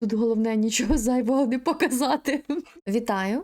Тут головне нічого зайвого не показати. Вітаю!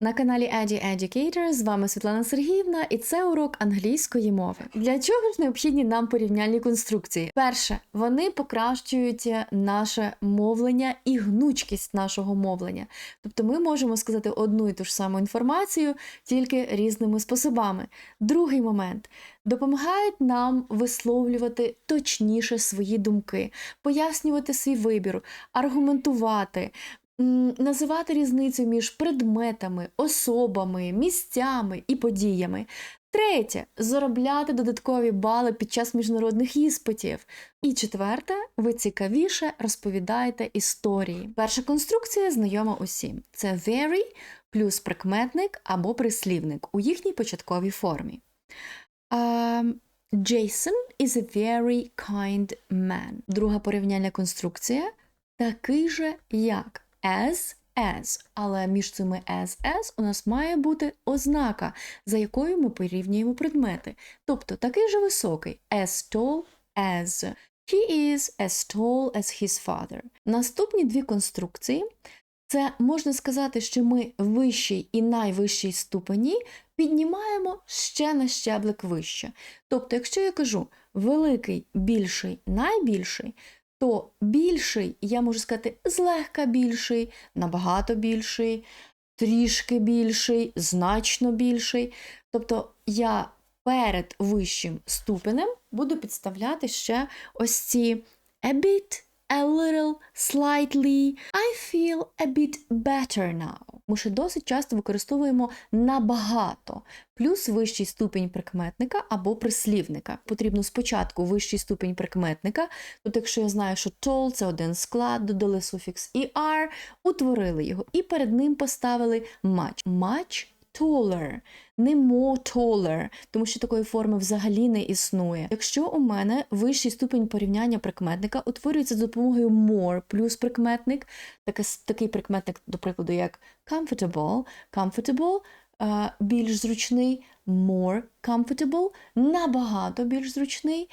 На каналі Еді Educator з вами Світлана Сергіївна, і це урок англійської мови. Для чого ж необхідні нам порівняльні конструкції? Перше, вони покращують наше мовлення і гнучкість нашого мовлення. Тобто ми можемо сказати одну і ту ж саму інформацію тільки різними способами. Другий момент допомагають нам висловлювати точніше свої думки, пояснювати свій вибір, аргументувати. Називати різницю між предметами, особами, місцями і подіями. Третє заробляти додаткові бали під час міжнародних іспитів. І четверте, ви цікавіше розповідаєте історії. Перша конструкція знайома усім: це very плюс прикметник або прислівник у їхній початковій формі. Um, Jason is a very kind man. Друга порівняльна конструкція такий же як as as, але між цими as as у нас має бути ознака, за якою ми порівнюємо предмети. Тобто такий же високий as tall as. He is as tall as his father. Наступні дві конструкції це можна сказати, що ми вищий і найвищий ступені піднімаємо ще на щеблик вище. Тобто, якщо я кажу великий, більший, найбільший, то більший я можу сказати злегка більший, набагато більший, трішки більший, значно більший. Тобто я перед вищим ступенем буду підставляти ще ось ці a bit, a little, slightly, I feel a bit better now. Ми ще досить часто використовуємо набагато, плюс вищий ступінь прикметника або прислівника. Потрібно спочатку вищий ступінь прикметника, тобто, якщо я знаю, що tall – це один склад, додали суфікс er, утворили його, і перед ним поставили much. Much taller, не more taller, тому що такої форми взагалі не існує. Якщо у мене вищий ступінь порівняння прикметника утворюється за допомогою more плюс прикметник, такий прикметник, до прикладу, як comfortable, comfortable е, більш зручний, more comfortable, набагато більш зручний,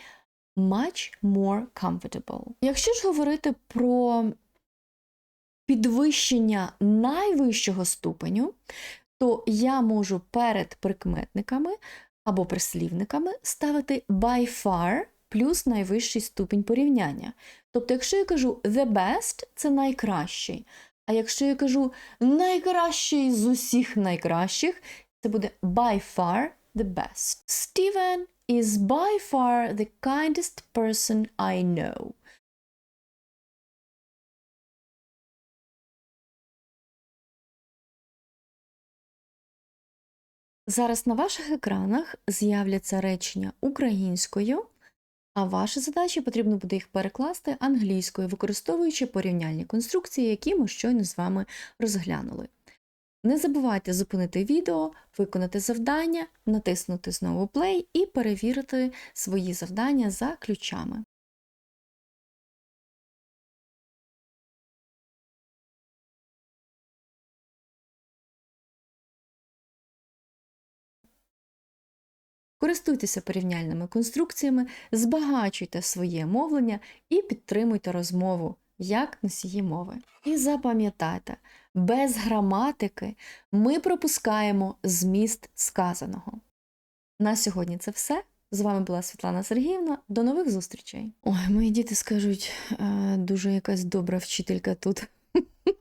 much more comfortable. Якщо ж говорити про підвищення найвищого ступеню, то я можу перед прикметниками або прислівниками ставити by far плюс найвищий ступінь порівняння. Тобто, якщо я кажу the best це найкращий. А якщо я кажу найкращий з усіх найкращих, це буде by far the best. Steven is by far the kindest person I know. Зараз на ваших екранах з'являться речення українською, а ваші задачі потрібно буде їх перекласти англійською, використовуючи порівняльні конструкції, які ми щойно з вами розглянули. Не забувайте зупинити відео, виконати завдання, натиснути знову play і перевірити свої завдання за ключами. Користуйтеся порівняльними конструкціями, збагачуйте своє мовлення і підтримуйте розмову як носії мови. І запам'ятайте, без граматики ми пропускаємо зміст сказаного. На сьогодні це все. З вами була Світлана Сергіївна. До нових зустрічей. Ой, мої діти скажуть, «Е, дуже якась добра вчителька тут.